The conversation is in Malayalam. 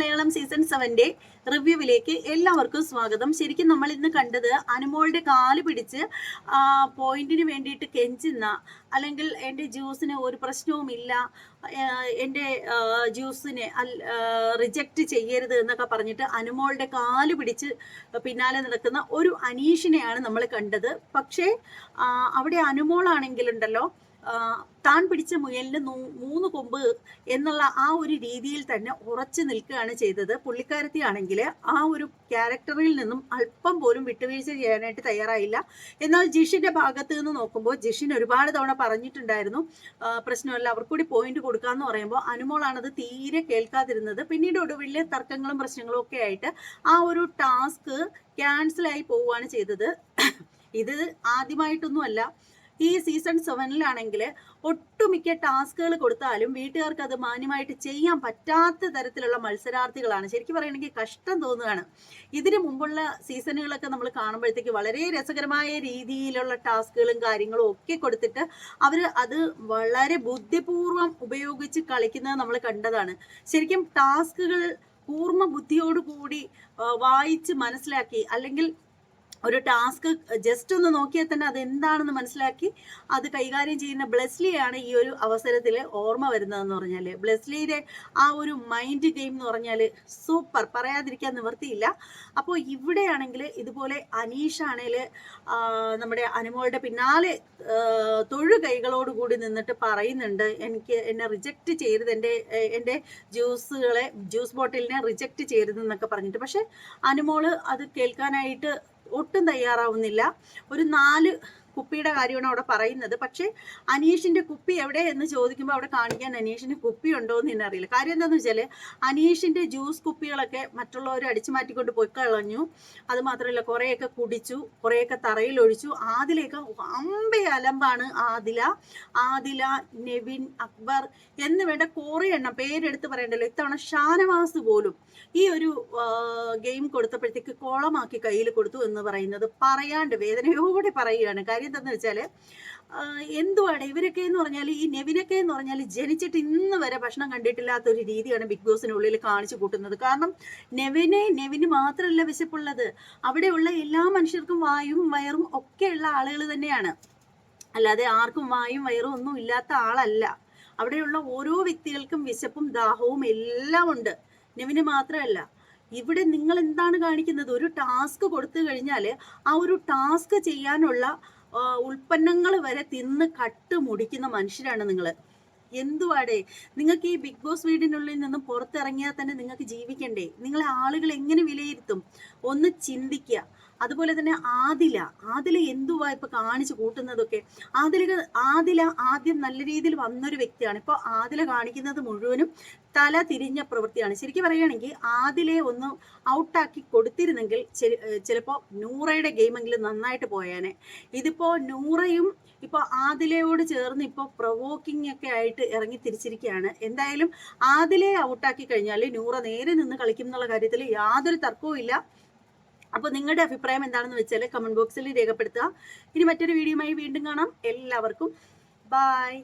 മലയാളം സീസൺ സെവന്റെ റിവ്യൂവിലേക്ക് എല്ലാവർക്കും സ്വാഗതം. ശരിക്കും നമ്മൾ ഇന്ന് കണ്ടത് അനുമോളുടെ കാൽ പിടിച്ച് പോയിന്റിന് വേണ്ടിയിട്ട് കെഞ്ചുന്ന അല്ലെങ്കിൽ എന്റെ ജ്യൂസിന് ഒരു പ്രശ്നവുമില്ല എന്റെ ജ്യൂസിനെ റിജക്റ്റ് ചെയ്യരുത് എന്നൊക്കെ പറഞ്ഞിട്ട് അനുമോളുടെ കാൽ പിടിച്ച് പിന്നാലെ നടക്കുന്ന ഒരു അനീഷിനെയാണ് നമ്മൾ കണ്ടത്. പക്ഷേ അവിടെ അനുമോളാണെങ്കിലുണ്ടല്ലോ താൻ പിടിച്ച മുയലിന് മൂന്ന് കൊമ്പ് എന്നുള്ള ആ ഒരു രീതിയിൽ തന്നെ ഉറച്ചു നിൽക്കുകയാണ് ചെയ്തത്. പുള്ളിക്കാരത്തി ആണെങ്കിൽ ആ ഒരു ക്യാരക്ടറിൽ നിന്നും അല്പം പോലും വിട്ടുവീഴ്ച ചെയ്യാനായിട്ട് തയ്യാറായില്ല. എന്നാൽ ജിഷിന്റെ ഭാഗത്ത് നിന്ന് നോക്കുമ്പോൾ ജിഷിൻ ഒരുപാട് തവണ പറഞ്ഞിട്ടുണ്ടായിരുന്നു പ്രശ്നമല്ല അവർക്ക് കൂടി പോയിന്റ് കൊടുക്കാന്ന് പറയുമ്പോൾ അനുമോളാണത് തീരെ കേൾക്കാതിരുന്നത്. പിന്നീട് ഒടുവിൽ തർക്കങ്ങളും പ്രശ്നങ്ങളും ഒക്കെ ആയിട്ട് ആ ഒരു ടാസ്ക് ക്യാൻസൽ ആയി പോവുകയാണ് ചെയ്തത്. ഇത് ആദ്യമായിട്ടൊന്നുമല്ല. ഈ സീസൺ സെവനിലാണെങ്കിൽ ഒട്ടുമിക്ക ടാസ്കുകൾ കൊടുത്താലും വീട്ടുകാർക്ക് അത് മാന്യമായിട്ട് ചെയ്യാൻ പറ്റാത്ത തരത്തിലുള്ള മത്സരാർത്ഥികളാണ്. ശരിക്കും പറയുകയാണെങ്കിൽ കഷ്ടം തോന്നുകയാണ്. ഇതിനു മുമ്പുള്ള സീസണുകളൊക്കെ നമ്മൾ കാണുമ്പോഴത്തേക്ക് വളരെ രസകരമായ രീതിയിലുള്ള ടാസ്കുകളും കാര്യങ്ങളും ഒക്കെ കൊടുത്തിട്ട് അവർ അത് വളരെ ബുദ്ധിപൂർവം ഉപയോഗിച്ച് കളിക്കുന്നത് നമ്മൾ കണ്ടതാണ്. ശരിക്കും ടാസ്കുകൾ പൂർണ ബുദ്ധിയോടുകൂടി വായിച്ച് മനസ്സിലാക്കി അല്ലെങ്കിൽ ഒരു ടാസ്ക് ജസ്റ്റ് ഒന്ന് നോക്കിയാൽ തന്നെ അത് എന്താണെന്ന് മനസ്സിലാക്കി അത് കൈകാര്യം ചെയ്യുന്ന ബ്ലെസ്ലിയാണ് ഈ ഒരു അവസരത്തിൽ ഓർമ്മ വരുന്നതെന്ന് പറഞ്ഞാൽ. ബ്ലെസ്ലിയുടെ ആ ഒരു മൈൻഡ് ഗെയിം എന്ന് പറഞ്ഞാൽ സൂപ്പർ പറയാതിരിക്കാൻ നിവർത്തിയില്ല അപ്പോൾ ഇവിടെയാണെങ്കിൽ ഇതുപോലെ അനീഷ് ആണെങ്കിൽ നമ്മുടെ അനുമോളുടെ പിന്നാലെ തൊഴു കൈകളോട് കൂടി നിന്നിട്ട് പറയുന്നുണ്ട് എനിക്ക് എന്നെ റിജക്റ്റ് ചെയ്യരുത് എന്റെ എന്റെ ജ്യൂസുകളെ ജ്യൂസ് ബോട്ടിലിനെ റിജക്റ്റ് ചെയ്യരുത് എന്നൊക്കെ പറഞ്ഞിട്ട്. പക്ഷേ അനുമോൾ അത് കേൾക്കാനായിട്ട് ഒട്ടും തയ്യാറാവുന്നില്ല. ഒരു നാല് കുപ്പിയുടെ കാര്യമാണ് അവിടെ പറയുന്നത്. പക്ഷേ അനീഷിന്റെ കുപ്പി എവിടെ എന്ന് ചോദിക്കുമ്പോൾ അവിടെ കാണിക്കാൻ അനീഷിന് കുപ്പി ഉണ്ടോ എന്ന് തന്നെ അറിയില്ല കാര്യം എന്താണെന്ന് വെച്ചാൽ അനീഷിന്റെ ജ്യൂസ് കുപ്പികളൊക്കെ മറ്റുള്ളവർ അടിച്ചു മാറ്റിക്കൊണ്ട് പോയി കളഞ്ഞു. അത് മാത്രമല്ല കുറേയൊക്കെ കുടിച്ചു കുറേയൊക്കെ തറയിൽ ഒഴിച്ചു. ആദിലേക്ക് അമ്പേ അലമ്പാണ് ആദില. ആദില നെവിൻ അക്ബർ എന്ന് വേണ്ട കുറേ എണ്ണം പേരെടുത്ത് പറയണ്ടല്ലോ. ഇത്തവണ ഷാനവാസ് പോലും ഈ ഒരു ഗെയിം കൊടുത്തപ്പോഴത്തേക്ക് കോളമാക്കി കയ്യിൽ കൊടുത്തു എന്ന് പറയുന്നത് പറയാണ്ട് വേദനയോടെ പറയുകയാണ്. കാര്യം എന്താണെന്ന് വെച്ചാൽ എന്തുവാണ്? ഇവരൊക്കെ എന്ന് പറഞ്ഞാൽ ഈ നെവിനൊക്കെ എന്ന് പറഞ്ഞാൽ ജനിച്ചിട്ട് ഇന്ന് വരെ ഭക്ഷണം കണ്ടിട്ടില്ലാത്ത ഒരു രീതിയാണ് ബിഗ് ബോസിനുള്ളിൽ കാണിച്ചു കൂട്ടുന്നത്. കാരണം നെവിനെ നെവിന് മാത്രമല്ല വിശപ്പുള്ളത്. അവിടെയുള്ള എല്ലാ മനുഷ്യർക്കും വായും വയറും ഒക്കെയുള്ള ആളുകൾ തന്നെയാണ്. അല്ലാതെ ആർക്കും വായും വയറും ഒന്നും ഇല്ലാത്ത ആളല്ല. അവിടെയുള്ള ഓരോ വ്യക്തികൾക്കും വിശപ്പും ദാഹവും എല്ലാം ഉണ്ട്. നെവിന് മാത്രമല്ല. ഇവിടെ നിങ്ങൾ എന്താണ് കാണിക്കുന്നത്? ഒരു ടാസ്ക് കൊടുത്തു കഴിഞ്ഞാൽ ആ ഒരു ടാസ്ക് ചെയ്യാനുള്ള ഉൽപ്പന്നങ്ങൾ വരെ തിന്ന് കട്ട് മുടിക്കുന്ന മനുഷ്യരാണ് നിങ്ങൾ എന്തുവാടെ? നിങ്ങൾക്ക് ഈ ബിഗ് ബോസ് വീടിനുള്ളിൽ നിന്നും പുറത്തിറങ്ങിയാൽ തന്നെ നിങ്ങൾക്ക് ജീവിക്കണ്ടേ? നിങ്ങളെ ആളുകൾ എങ്ങനെ വിലയിരുത്തും? ഒന്ന് ചിന്തിക്കുക. അതുപോലെ തന്നെ ആദില. ആദില എന്തുവാ ഇപ്പൊ കാണിച്ചു കൂട്ടുന്നതൊക്കെ? ആദില ആദില ആദ്യം നല്ല രീതിയിൽ വന്നൊരു വ്യക്തിയാണ്. ഇപ്പോൾ ആദില കാണിക്കുന്നത് മുഴുവനും തല തിരിഞ്ഞ പ്രവൃത്തിയാണ്. ശരിക്കും പറയുകയാണെങ്കിൽ ആദിലെ ഒന്ന് ഔട്ടാക്കി കൊടുത്തിരുന്നെങ്കിൽ ചിലപ്പോൾ നൂറയുടെ ഗെയിമെങ്കിലും നന്നായിട്ട് പോയേനെ. ഇതിപ്പോൾ നൂറയും ഇപ്പോൾ ആദിലയോട് ചേർന്ന് ഇപ്പോൾ പ്രൊവോക്കിംഗ് ഒക്കെ ആയിട്ട് ഇറങ്ങി തിരിച്ചിരിക്കുകയാണ്. എന്തായാലും ആദിലെ ഔട്ടാക്കി കഴിഞ്ഞാൽ നൂറ നേരെ നിന്ന് കളിക്കും എന്നുള്ള കാര്യത്തിൽ യാതൊരു തർക്കവും ഇല്ല അപ്പോൾ നിങ്ങളുടെ അഭിപ്രായം എന്താണെന്ന് വെച്ചാൽ കമന്റ് ബോക്സിൽ രേഖപ്പെടുത്തുക. ഇനി മറ്റൊരു വീഡിയോയുമായി വീണ്ടും കാണാം. എല്ലാവർക്കും ബായ്